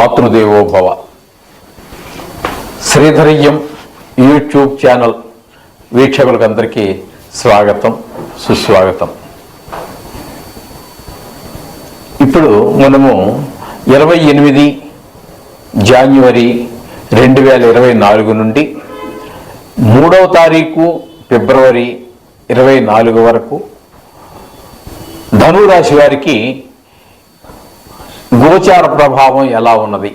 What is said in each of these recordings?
మాతృదేవోభవ శ్రీధరయ్యం YouTube channel వీక్షకులకందరికీ స్వాగతం సుస్వాగతం. ఇప్పుడు మనము ఇరవై ఎనిమిది జాన్యువరి రెండు వేల ఇరవై నాలుగు నుండి మూడవ తారీఖు ఫిబ్రవరి ఇరవై నాలుగు వరకు ధనురాశి వారికి గోచార ప్రభావం ఎలా ఉన్నది?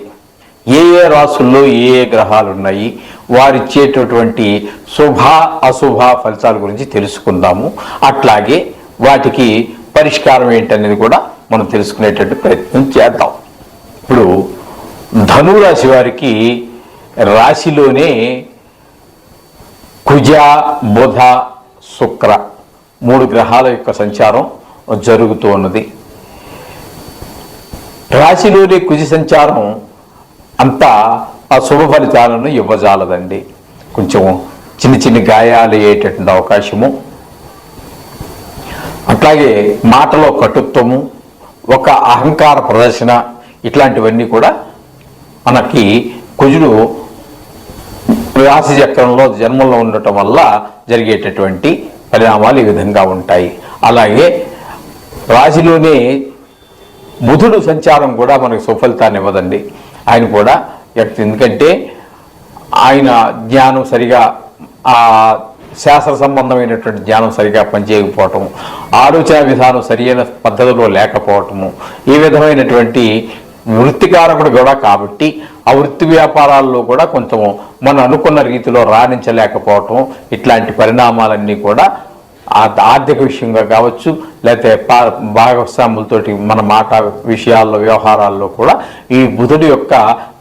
ఏ ఏ రాసుల్లో ఏ ఏ గ్రహాలు ఉన్నాయి వారిచ్చేటటువంటి శుభ అశుభ ఫలితాల గురించి తెలుసుకుందాము. అట్లాగే వాటికి పరిష్కారం ఏంటనేది కూడా మనం తెలుసుకునేటట్టు ప్రయత్నం చేద్దాం. ఇప్పుడు ధనురాశి వారికి రాశిలోనే కుజ బుధ శుక్ర మూడు గ్రహాల యొక్క సంచారం జరుగుతూ ఉన్నది. రాశిలోని కుజి సంచారం అంతా ఆ శుభ ఫలితాలను ఇవ్వజాలదండి. కొంచెం చిన్న చిన్న గాయాలు అయ్యేటటువంటి అవకాశము. అట్లాగే మాటలో కటుత్వము ఒక అహంకార ప్రదర్శన ఇట్లాంటివన్నీ కూడా మనకి కుజుడు రాశి చక్రంలో జన్మంలో ఉండటం వల్ల జరిగేటటువంటి పరిణామాలు ఈ విధంగా ఉంటాయి. అలాగే రాశిలోనే బుధుడు సంచారం కూడా మనకు సుఫలితాన్ని ఇవ్వదండి. ఆయన కూడా ఎందుకంటే ఆయన జ్ఞానం సరిగా ఆ శాస్త్ర సంబంధమైనటువంటి జ్ఞానం సరిగా పనిచేయకపోవటం ఆలోచన విధానం సరియైన పద్ధతిలో లేకపోవటము ఈ విధమైనటువంటి వృత్తికారకుడు కూడా కాబట్టి ఆ వృత్తి వ్యాపారాల్లో కూడా కొంచెం మనం అనుకున్న రీతిలో రాణించలేకపోవటం ఇట్లాంటి పరిణామాలన్నీ కూడా ఆర్థిక విషయంగా కావచ్చు లేకపోతే పా భాగస్వాములతోటి మన మాట విషయాల్లో వ్యవహారాల్లో కూడా ఈ బుధుడి యొక్క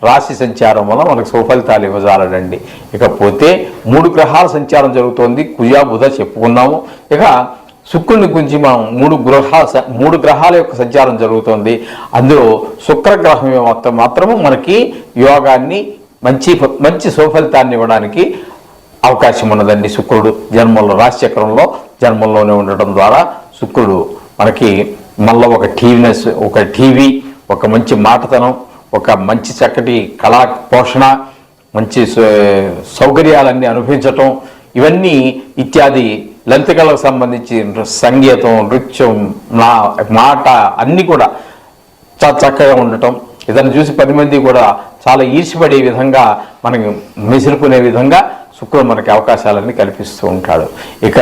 రాశి సంచారం వల్ల మనకు సుఫలితాలు ఇవ్వజాలడండి. ఇకపోతే మూడు గ్రహాల సంచారం జరుగుతోంది. కుజా బుధ చెప్పుకున్నాము. ఇక శుక్రుని గురించి మనం మూడు గ్రహాల స- మూడు గ్రహాల యొక్క సంచారం జరుగుతోంది. అందులో శుక్రగ్రహం మొత్తం మాత్రము మనకి యోగాన్ని మంచి మంచి సుఫలితాన్ని ఇవ్వడానికి అవకాశం ఉన్నదండి శుక్రుడు జన్మంలో రాశిచక్రంలో జన్మంలోనే ఉండటం ద్వారా శుక్రుడు మనకి మళ్ళీ ఒక టీవీనెస్ ఒక టీవీ ఒక మంచి మాటతనం ఒక మంచి చక్కటి కళా పోషణ మంచి సౌకర్యాలన్నీ అనుభవించటం ఇవన్నీ ఇత్యాది లలిత సంబంధించి సంగీతం నృత్యం నా మాట అన్నీ కూడా చాలా చక్కగా ఉండటం. ఇతను చూసి పది మంది కూడా చాలా ఈర్చిపడే విధంగా మనకి మెసులుకునే విధంగా శుక్రుడు మనకి అవకాశాలన్నీ కల్పిస్తూ ఉంటాడు. ఇక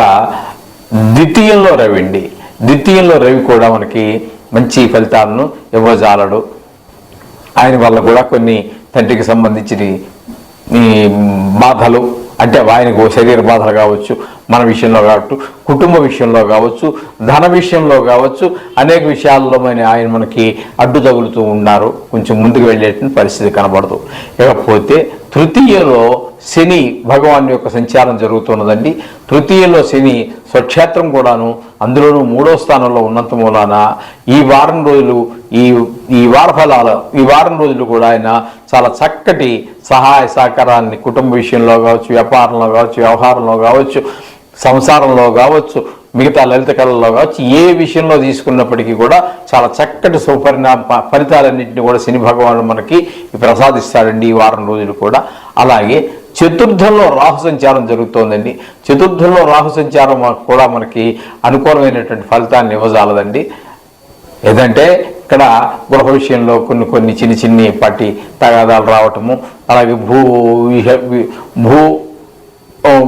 ద్వితీయంలో రవి అండి. ద్వితీయంలో రవి కూడా మనకి మంచి ఫలితాలను ఇవ్వజాలడు. ఆయన వల్ల కూడా కొన్ని తండ్రికి సంబంధించిన బాధలు అంటే ఆయనకు శరీర బాధలు కావచ్చు మన విషయంలో కావచ్చు కుటుంబ విషయంలో కావచ్చు ధన విషయంలో కావచ్చు అనేక విషయాల్లో మన ఆయన మనకి అడ్డు తగులుతూ ఉన్నారు. కొంచెం ముందుకు వెళ్ళేటువంటి పరిస్థితి కనబడదు. ఇకపోతే తృతీయలో శని భగవాన్ యొక్క సంచారం జరుగుతున్నదండి. తృతీయలో శని స్వక్షేత్రం కూడాను అందులోనూ మూడో స్థానంలో ఉన్నంత మూలాన ఈ వారం రోజులు ఈ ఈ వార ఫలాలు ఈ వారం రోజులు కూడా ఆయన చాలా చక్కటి సహాయ సహకారాన్ని కుటుంబ విషయంలో కావచ్చు వ్యాపారంలో కావచ్చు వ్యవహారంలో కావచ్చు సంసారంలో కావచ్చు మిగతా లలిత కళల్లో కావచ్చు ఏ విషయంలో తీసుకున్నప్పటికీ కూడా చాలా చక్కటి సుపరిణామ ఫలితాలన్నింటినీ కూడా శని భగవానుడు మనకి ప్రసాదిస్తాడండి ఈ వారం రోజులు కూడా. అలాగే చతుర్థంలో రాహు సంచారం జరుగుతోందండి. చతుర్థంలో రాహు సంచారం కూడా మనకి అనుకూలమైనటువంటి ఫలితాన్ని ఇవ్వజాలదండి. ఏదంటే ఇక్కడ గృహ విషయంలో కొన్ని కొన్ని చిన్ని చిన్ని పట్టి తగాదాలు రావటము అలాగే భూ భూ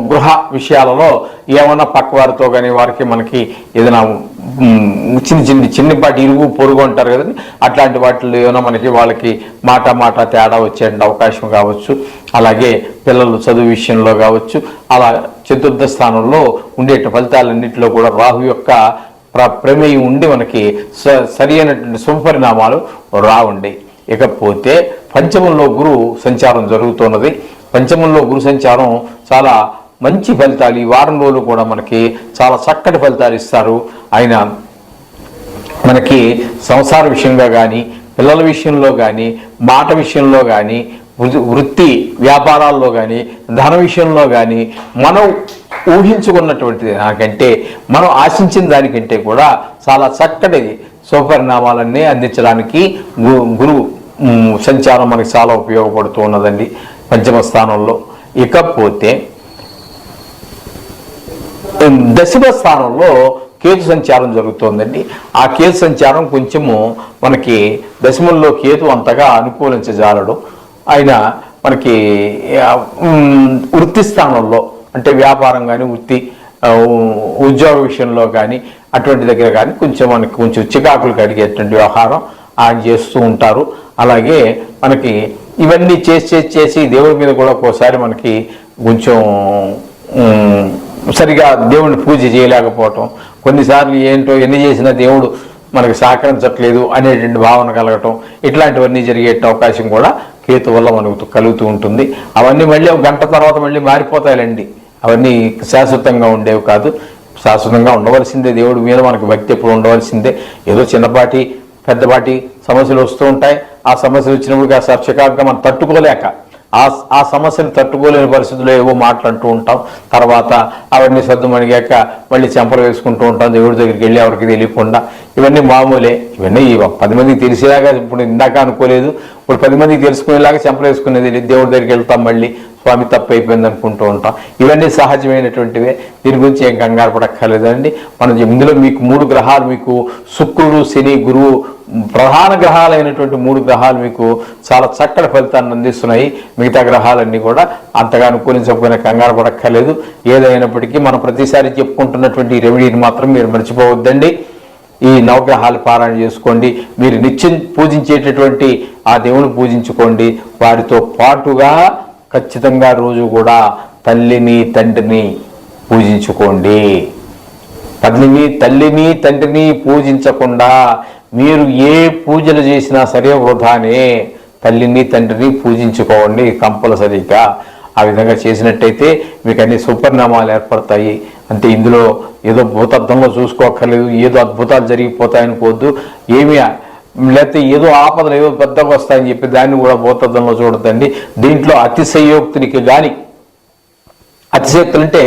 గృహ విషయాలలో ఏమన్నా పక్క వారితో కానీ వారికి మనకి ఏదైనా చిన్న చిన్న చిన్నపాటి ఇరుగు పొరుగు అంటారు కదండి అట్లాంటి వాటిలో ఏమైనా మనకి వాళ్ళకి మాట మాట తేడా వచ్చే అవకాశం కావచ్చు. అలాగే పిల్లలు చదువు విషయంలో కావచ్చు. అలా చతుర్థ స్థానంలో ఉండే ఫలితాలన్నింటిలో కూడా రాహు యొక్క ప్ర ప్రమేయం ఉండి మనకి స సరి అయినటువంటి శుభపరిణామాలు రావండి. ఇకపోతే పంచమంలో గురువు సంచారం జరుగుతున్నది. పంచమంలో గురు సంచారం చాలా మంచి ఫలితాలు. ఈ వారం రోజులు కూడా మనకి చాలా చక్కటి ఫలితాలు ఇస్తారు. ఆయన మనకి సంసార విషయంగా కానీ పిల్లల విషయంలో కానీ మాట విషయంలో కానీ వృ- వృత్తి వ్యాపారాల్లో కానీ ధన విషయంలో కానీ మనం ఊహించుకున్నటువంటిది దానికంటే మనం ఆశించిన దానికంటే కూడా చాలా చక్కటి శుభపరిణామాలన్నీ అందించడానికి గు- గురువు సంచారం మనకి చాలా ఉపయోగపడుతూ ఉన్నదండి. పంచమ స్థానంలో. ఇకపోతే దశమ స్థానంలో కేతు సంచారం జరుగుతోందండి. ఆ కేతు సంచారం కొంచెము మనకి దశమంలో కేతు అంతగా అనుకూలించజాలడు. ఆయన మనకి వృత్తి స్థానంలో అంటే వ్యాపారం కానీ వృత్తి ఉద్యోగ విషయంలో కానీ అటువంటి దగ్గర కానీ కొంచెం మనకి కొంచెం చికాకులు కడిగేటువంటి వ్యవహారం ఆయన చేస్తూ ఉంటారు. అలాగే మనకి ఇవన్నీ చేసి చేసి చేసి దేవుడి మీద కూడా ఒక్కోసారి మనకి కొంచెం సరిగా దేవుడిని పూజ చేయలేకపోవటం కొన్నిసార్లు ఏంటో ఎన్ని చేసినా దేవుడు మనకి సహకరించట్లేదు అనేటువంటి భావన కలగటం ఇట్లాంటివన్నీ జరిగే అవకాశం కూడా కేతు వల్ల మనకు కలుగుతూ ఉంటుంది. అవన్నీ మళ్ళీ ఒక గంట తర్వాత మళ్ళీ మారిపోతాయండి అవన్నీ శాశ్వతంగా ఉండేవి కాదు. శాశ్వతంగా ఉండవలసిందే దేవుడి మీద మనకు భక్తి ఎప్పుడు ఉండవలసిందే. ఏదో చిన్నపాటి పెద్దపాటి సమస్యలు వస్తూ ఉంటాయి. ఆ సమస్యలు వచ్చినప్పుడు కాస్త చికాకుగా మనం తట్టుకోలేక ఆ ఆ సమస్యను తట్టుకోలేని పరిస్థితుల్లో ఏవో మాట్లాడుతూ ఉంటాం. తర్వాత అవన్నీ సర్దుమణిగాక మళ్ళీ చెంపలు వేసుకుంటూ ఉంటాం. దేవుడి దగ్గరికి వెళ్ళి ఎవరికి తెలియకుండా. ఇవన్నీ మామూలే. ఇవన్నీ పది మందికి తెలిసేలాగా ఇప్పుడు ఇందాక అనుకోలేదు. ఇప్పుడు పది మందికి తెలుసుకునేలాగా చెంపలు వేసుకునేది దేవుడి దగ్గరికి వెళ్తాం మళ్ళీ. స్వామి తప్పు అయిపోయింది అనుకుంటూ ఉంటాం. ఇవన్నీ సహజమైనటువంటివే. దీని గురించి ఏం కంగారు పడక్కర్లేదండి. మనం ఇందులో మీకు మూడు గ్రహాలు మీకు శుక్రుడు శని గురువు ప్రధాన గ్రహాలైనటువంటి మూడు గ్రహాలు మీకు చాలా చక్కటి ఫలితాన్ని అందిస్తున్నాయి. మిగతా గ్రహాలన్నీ కూడా అంతగా అనుకూలించకపోయినా కంగారు పడక్కర్లేదు. ఏదైనప్పటికీ మనం ప్రతిసారి చెప్పుకుంటున్నటువంటి రెమెడీని మాత్రం మీరు మర్చిపోవద్దండి. ఈ నవగ్రహాలు పారాయణ చేసుకోండి. మీరు నిత్యం పూజించేటటువంటి ఆ దేవుని పూజించుకోండి. వారితో పాటుగా ఖచ్చితంగా రోజు కూడా తల్లిని తండ్రిని పూజించుకోండి. తల్లిని తల్లిని తండ్రిని పూజించకుండా మీరు ఏ పూజలు చేసినా సరే వృధానే. తల్లిని తండ్రిని పూజించుకోండి కంపల్సరీగా. ఆ విధంగా చేసినట్టయితే మీకు అన్ని సూపర్నామాలు ఏర్పడతాయి. అంటే ఇందులో ఏదో భూతార్థంలో చూసుకోక్కర్లేదు ఏదో అద్భుతాలు జరిగిపోతాయనుకోవద్దు ఏమీ లేకపోతే ఏదో ఆపదలు ఏదో పెద్దగా వస్తాయని చెప్పి దాన్ని కూడా భూతార్థంలో చూడద్దండి. దీంట్లో అతిశయోక్తునికి కానీ అతిశయోక్తులు అంటే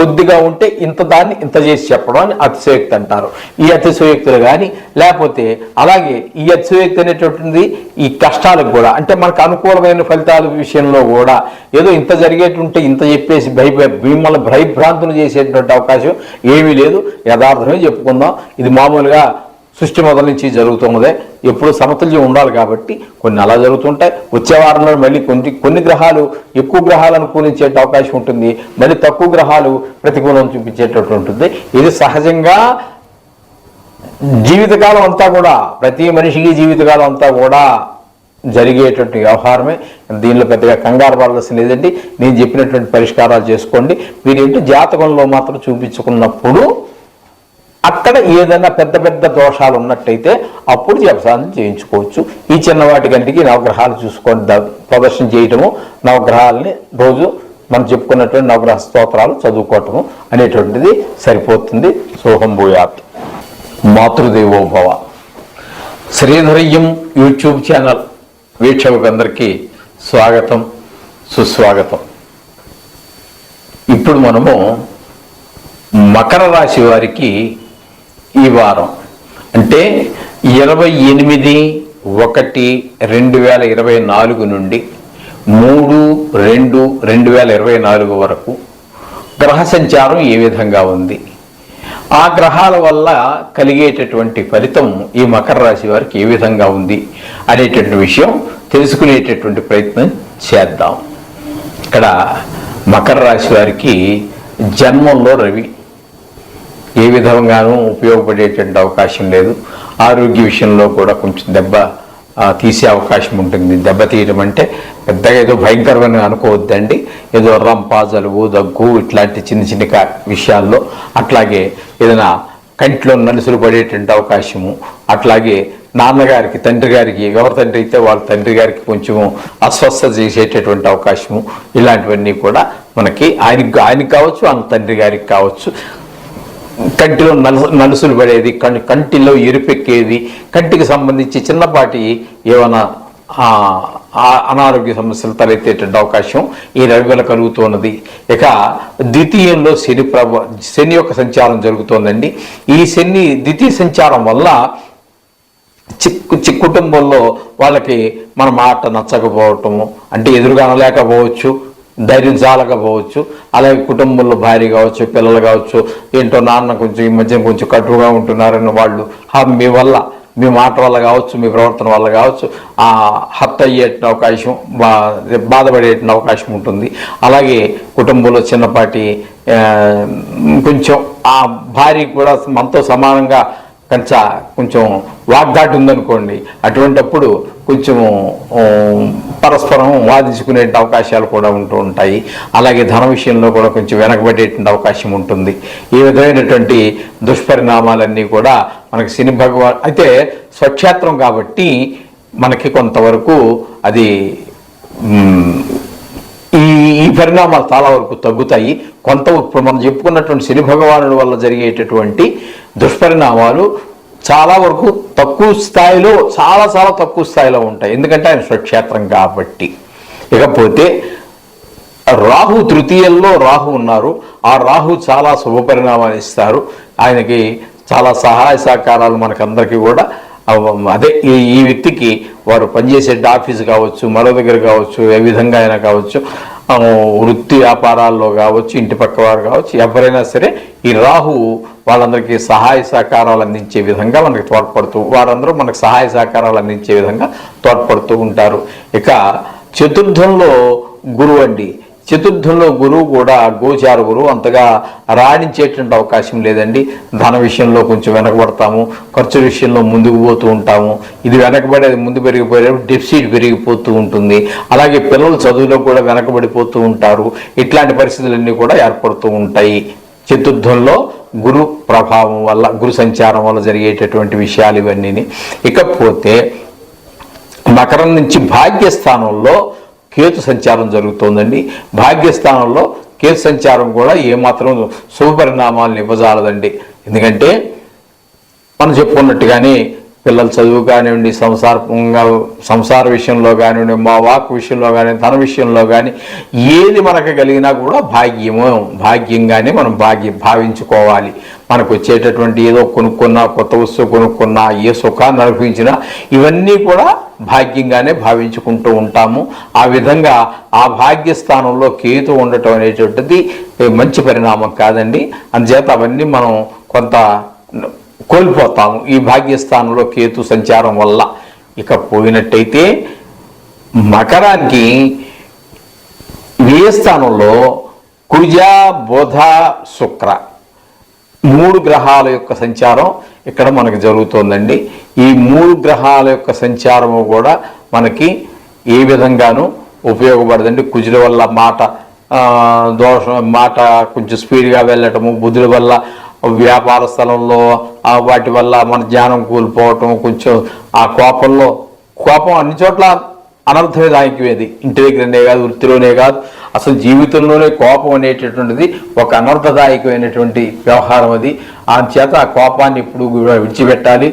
కొద్దిగా ఉంటే ఇంత దాన్ని ఇంత చేసి చెప్పడం అని అతిశయోక్తి అంటారు. ఈ అతిశయోక్తులు కానీ లేకపోతే అలాగే ఈ అతిశయోక్తి అనేటువంటిది ఈ కష్టాలకు కూడా అంటే మనకు అనుకూలమైన ఫలితాల విషయంలో కూడా ఏదో ఇంత జరిగేటుంటే ఇంత చెప్పేసి భయ మిమ్మల్ని భయభ్రాంతులు చేసేటువంటి అవకాశం ఏమీ లేదు. యథార్థమే చెప్పుకుందాం. ఇది మామూలుగా సృష్టి మొదల నుంచి జరుగుతున్నదే. ఎప్పుడు సమతుల్యం ఉండాలి కాబట్టి కొన్ని అలా జరుగుతుంటాయి. వచ్చే వారంలో మళ్ళీ కొన్ని కొన్ని గ్రహాలు ఎక్కువ గ్రహాలు అనుకూలించే అవకాశం ఉంటుంది. మళ్ళీ తక్కువ గ్రహాలు ప్రతికూలం చూపించేటట్టు ఉంటుంది. ఇది సహజంగా జీవితకాలం అంతా కూడా ప్రతి మనిషికి జీవితకాలం అంతా కూడా జరిగేటువంటి వ్యవహారమే. దీనిలో పెద్దగా కంగారు పడాల్సిన లేదండి నేను చెప్పినటువంటి పరిష్కారాలు చేసుకోండి. మీరేంటి జాతకంలో మాత్రం చూపించుకున్నప్పుడు అక్కడ ఏదైనా పెద్ద పెద్ద దోషాలు ఉన్నట్టయితే అప్పుడు జపసాధన చేయించుకోవచ్చు. ఈ చిన్నవాటి కంటికి నవగ్రహాలు చూసుకొని ప్రదర్శన చేయటము నవగ్రహాలని రోజు మనం చెప్పుకున్నటువంటి నవగ్రహ స్తోత్రాలు చదువుకోవటము అనేటువంటిది సరిపోతుంది. సోహం భూయాత్. మాతృదేవోభవ శ్రీధరయ్యం యూట్యూబ్ ఛానల్ వీక్షకులందరికీ స్వాగతం సుస్వాగతం. ఇప్పుడు మనము మకర రాశి వారికి ఈ వారం. అంటే ఇరవై ఎనిమిది ఒకటి రెండు వేల ఇరవై నాలుగు నుండి మూడు రెండు రెండు వేల ఇరవై నాలుగు వరకు గ్రహ సంచారం ఏ విధంగా ఉంది? ఆ గ్రహాల వల్ల కలిగేటటువంటి ఫలితం ఈ మకర రాశి వారికి ఏ విధంగా ఉంది అనేటువంటి విషయం తెలుసుకునేటటువంటి ప్రయత్నం చేద్దాం. ఇక్కడ మకర రాశి వారికి జన్మంలో రవి. ఏ విధంగానూ ఉపయోగపడేటువంటి అవకాశం లేదు. ఆరోగ్య విషయంలో కూడా కొంచెం దెబ్బ తీసే అవకాశం ఉంటుంది. దెబ్బ తీయడం అంటే పెద్దగా ఏదో భయంకరమైన అనుకోవద్దండి. ఏదో రంపా జలుబు దగ్గు ఇట్లాంటి చిన్న చిన్న విషయాల్లో అట్లాగే ఏదైనా కంటిలో నలుసులు పడేటువంటి అవకాశము అట్లాగే నాన్నగారికి తండ్రి గారికి ఎవరి తండ్రి అయితే వాళ్ళ తండ్రి గారికి కొంచెము అస్వస్థత చేసేటటువంటి అవకాశము ఇలాంటివన్నీ కూడా మనకి ఆయనకి ఆయనకి కావచ్చు వాళ్ళ తండ్రి గారికి కావచ్చు. కంటిలో నలుసు నలుసులు పడేది కం- కంటిలో ఎరుపెక్కేది కంటికి సంబంధించి చిన్నపాటి ఏమైనా అనారోగ్య సమస్యలు తలెత్తేటువంటి అవకాశం ఈ రవి వల్ల కలుగుతున్నది ఇక ద్వితీయంలో శని ప్రభ శని యొక్క సంచారం జరుగుతోందండి. ఈ శని ద్వితీయ సంచారం వల్ల చిక్కు చిక్ కుటుంబంలో వాళ్ళకి మన మాట నచ్చకపోవటము అంటే ఎదురుగా అనలేకపోవచ్చు ధైర్యం చాలకపోవచ్చు అలాగే కుటుంబంలో భార్య కావచ్చు పిల్లలు కావచ్చు ఏంటో నాన్న కొంచెం ఈ మధ్య కొంచెం కటువుగా ఉంటున్నారని వాళ్ళు మీ వల్ల మీ మాట వల్ల కావచ్చు మీ ప్రవర్తన వల్ల కావచ్చు ఆ హత్య అయ్యే అవకాశం బా బాధపడే అవకాశం ఉంటుంది. అలాగే కుటుంబంలో చిన్నపాటి కొంచెం ఆ భార్య కూడా మనతో సమానంగా కొంచెం కొంచెం వాగ్దాటి ఉందనుకోండి అటువంటప్పుడు కొంచెం పరస్పరం వాదించుకునే అవకాశాలు కూడా ఉంటూ ఉంటాయి. అలాగే ధన విషయంలో కూడా కొంచెం వెనకబడేటువంటి అవకాశం ఉంటుంది. ఈ విధమైనటువంటి దుష్పరిణామాలన్నీ కూడా మనకి శని భగవాన్ అయితే స్వక్షేత్రం కాబట్టి మనకి కొంతవరకు అది ఈ ఈ పరిణామాలు చాలా వరకు తగ్గుతాయి. కొంత ఇప్పుడు మనం చెప్పుకున్నటువంటి శని భగవానుడి వల్ల జరిగేటటువంటి దుష్పరిణామాలు చాలా వరకు తక్కువ స్థాయిలో చాలా చాలా తక్కువ స్థాయిలో ఉంటాయి. ఎందుకంటే ఆయన స్వక్షేత్రం కాబట్టి. ఇకపోతే రాహు తృతీయంలో రాహు ఉన్నారు. ఆ రాహు చాలా శుభ పరిణామాలు ఇస్తారు. ఆయనకి చాలా సహాయ సహకారాలు మనకందరికీ కూడా. అదే ఈ ఈ వ్యక్తికి వారు పనిచేసే ఆఫీస్ కావచ్చు మరో దగ్గర కావచ్చు ఏ విధంగా అయినా కావచ్చు వృత్తి వ్యాపారాల్లో కావచ్చు ఇంటి పక్క వారు కావచ్చు ఎవరైనా సరే ఈ రాహు వాళ్ళందరికీ సహాయ సహకారాలు అందించే విధంగా మనకి తోడ్పడుతూ వారందరూ మనకు సహాయ సహకారాలు అందించే విధంగా తోడ్పడుతూ ఉంటారు. ఇక చతుర్థంలో గురువు అండి. చతుర్థంలో గురువు కూడా గోచార గురువు అంతగా రాణించేటువంటి అవకాశం లేదండి. ధన విషయంలో కొంచెం వెనకబడతాము. ఖర్చు విషయంలో ముందుకు పోతూ ఉంటాము. ఇది వెనకబడేది ముందు పెరిగిపోయేటప్పుడు డెఫిసిట్ పెరిగిపోతూ ఉంటుంది. అలాగే పిల్లలు చదువులో కూడా వెనకబడిపోతూ ఉంటారు. ఇట్లాంటి పరిస్థితులన్నీ కూడా ఏర్పడుతూ ఉంటాయి. చతుర్థంలో గురు ప్రభావం వల్ల గురు సంచారం వల్ల జరిగేటటువంటి విషయాలు ఇవన్నీ ఇకపోతే మకరం నుంచి భాగ్యస్థానంలో కేతు సంచారం జరుగుతోందండి. భాగ్యస్థానంలో కేతు సంచారం కూడా ఏమాత్రం శుభ పరిణామాలను ఇవ్వజాలదండి. ఎందుకంటే మనం చెప్పుకున్నట్టుగానే పిల్లల చదువు కానివ్వండి సంసారంగా సంసార విషయంలో కానివ్వండి మా వాక్ విషయంలో కానీ ధన విషయంలో కానీ ఏది మనకు కలిగినా కూడా భాగ్యము భాగ్యంగానే మనం భాగ్యం భావించుకోవాలి. మనకు వచ్చేటటువంటి ఏదో కొనుక్కున్నా కొత్త వస్తువు కొనుక్కున్నా ఏ సుఖాన్ని అనుభవించినా ఇవన్నీ కూడా భాగ్యంగానే భావించుకుంటూ ఉంటాము. ఆ విధంగా ఆ భాగ్యస్థానంలో కేతు ఉండటం అనేటువంటిది మంచి పరిణామం కాదండి. అందుచేత అవన్నీ మనం కొంత కోల్పోతాము ఈ భాగ్యస్థానంలో కేతు సంచారం వల్ల. ఇక పోయినట్టయితే మకరానికి వ్యయ స్థానంలో కుజ బోధ శుక్ర మూడు గ్రహాల యొక్క సంచారం ఇక్కడ మనకు జరుగుతోందండి. ఈ మూడు గ్రహాల యొక్క సంచారము కూడా మనకి ఏ విధంగానూ ఉపయోగపడదండి. కుజుల వల్ల మాట దోషం మాట కొంచెం స్పీడ్గా వెళ్ళటము బుధుల వల్ల వ్యాపార స్థలంలో వాటి వల్ల మన జ్ఞానం కోల్పోవటం కొంచెం ఆ కోపంలో కోపం అన్ని చోట్ల అనర్థమే దానికివేది ఇంటి దగ్గరనే కాదు వృత్తిలోనే కాదు. అసలు జీవితంలోనే కోపం అనేటటువంటిది ఒక అనర్థదాయకమైనటువంటి వ్యవహారం అది. ఆ చేత ఆ కోపాన్ని ఎప్పుడు విడిచిపెట్టాలి.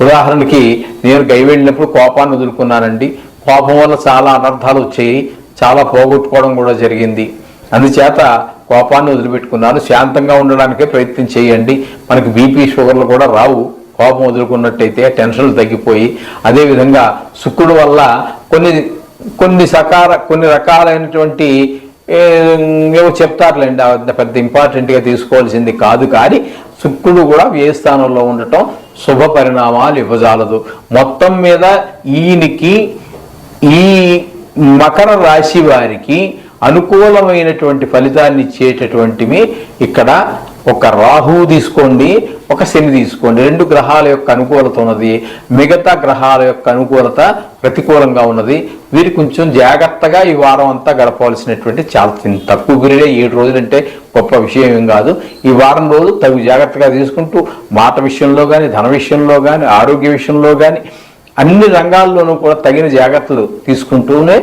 ఉదాహరణకి నేను గై వెళ్ళినప్పుడు కోపాన్ని వదులుకున్నానండి. కోపం వల్ల చాలా అనర్థాలు వచ్చాయి. చాలా పోగొట్టుకోవడం కూడా జరిగింది. అందుచేత కోపాన్ని వదిలిపెట్టుకున్నాను. శాంతంగా ఉండడానికే ప్రయత్నం చేయండి. మనకి బీపీ షుగర్లు కూడా రావు. కోపం వదులుకున్నట్టయితే టెన్షన్లు తగ్గిపోయి అదేవిధంగా శుక్రుడు వల్ల కొన్ని కొన్ని సకార కొన్ని రకాలైనటువంటి ఏవో చెప్తారులేండి. పెద్ద ఇంపార్టెంట్గా తీసుకోవాల్సింది కాదు. కానీ శుక్రుడు కూడా వ్యయ స్థానంలో ఉండటం శుభ పరిణామాలు ఇవ్వజాలదు. మొత్తం మీద ఈయనకి ఈ మకర రాశి వారికి అనుకూలమైనటువంటి ఫలితాన్ని ఇచ్చేటటువంటివి ఇక్కడ ఒక రాహు తీసుకోండి ఒక శని తీసుకోండి. రెండు గ్రహాల యొక్క అనుకూలత ఉన్నది. మిగతా గ్రహాల యొక్క అనుకూలత ప్రతికూలంగా ఉన్నది. వీరు కొంచెం జాగ్రత్తగా ఈ వారం అంతా గడపవలసినటువంటి చాలా తక్కువ గురిలే ఏడు రోజులంటే గొప్ప విషయం ఏం కాదు. ఈ వారం రోజులు తగు జాగ్రత్తగా తీసుకుంటూ మాట విషయంలో కానీ ధన విషయంలో కానీ ఆరోగ్య విషయంలో కానీ అన్ని రంగాల్లోనూ కూడా తగిన జాగ్రత్తలు తీసుకుంటూనే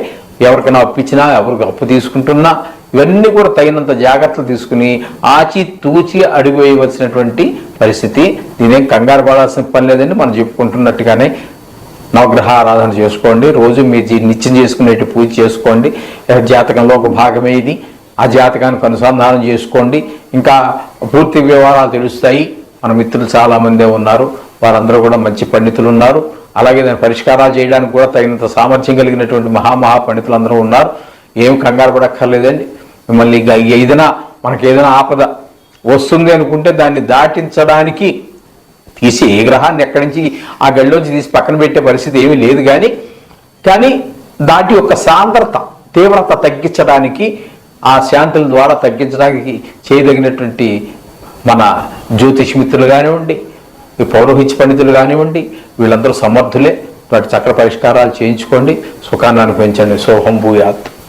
ఎవరికైనా అప్పించినా ఎవరికి అప్పు తీసుకుంటున్నా ఇవన్నీ కూడా తగినంత జాగ్రత్తలు తీసుకుని ఆచి తూచి అడుగు వేయవలసినటువంటి పరిస్థితి. దీనేం కంగారు పడాల్సిన పని లేదండి. మనం చెప్పుకుంటున్నట్టుగానే నవగ్రహ ఆరాధన చేసుకోండి. రోజు మీరు నిత్యం చేసుకునేటి పూజ చేసుకోండి. జాతకంలో ఒక భాగమే ఇది. ఆ జాతకానికి అనుసంధానం చేసుకోండి. ఇంకా పూర్తి వివరాలు తెలుస్తాయి. మన మిత్రులు చాలామందే ఉన్నారు. వారందరూ కూడా మంచి పండితులు ఉన్నారు. అలాగే దాని పరిష్కారాలు చేయడానికి కూడా తగినంత సామర్థ్యం కలిగినటువంటి మహామహా పండితులు అందరూ ఉన్నారు. ఏం కంగారు పడక్కర్లేదండి. మిమ్మల్ని ఇక ఏదైనా మనకి ఏదైనా ఆపద వస్తుంది అనుకుంటే దాన్ని దాటించడానికి తీసి ఏ గ్రహాన్ని ఎక్కడి నుంచి ఆ గడిలోంచి తీసి పక్కన పెట్టే పరిస్థితి ఏమీ లేదు కానీ కానీ దాటి యొక్క సాంద్రత తీవ్రత తగ్గించడానికి ఆ శాంతుల ద్వారా తగ్గించడానికి చేయదగినటువంటి మన జ్యోతిష్ మిత్రులు కానివ్వండి ఈ పౌరోహిత్య పండితులు కానివ్వండి వీళ్ళందరూ సమర్థులే. వాటి చక్ర పరిష్కారాలు చేయించుకోండి. సుఖాన్ని అనుభవించండి. సోహం భూయాత్.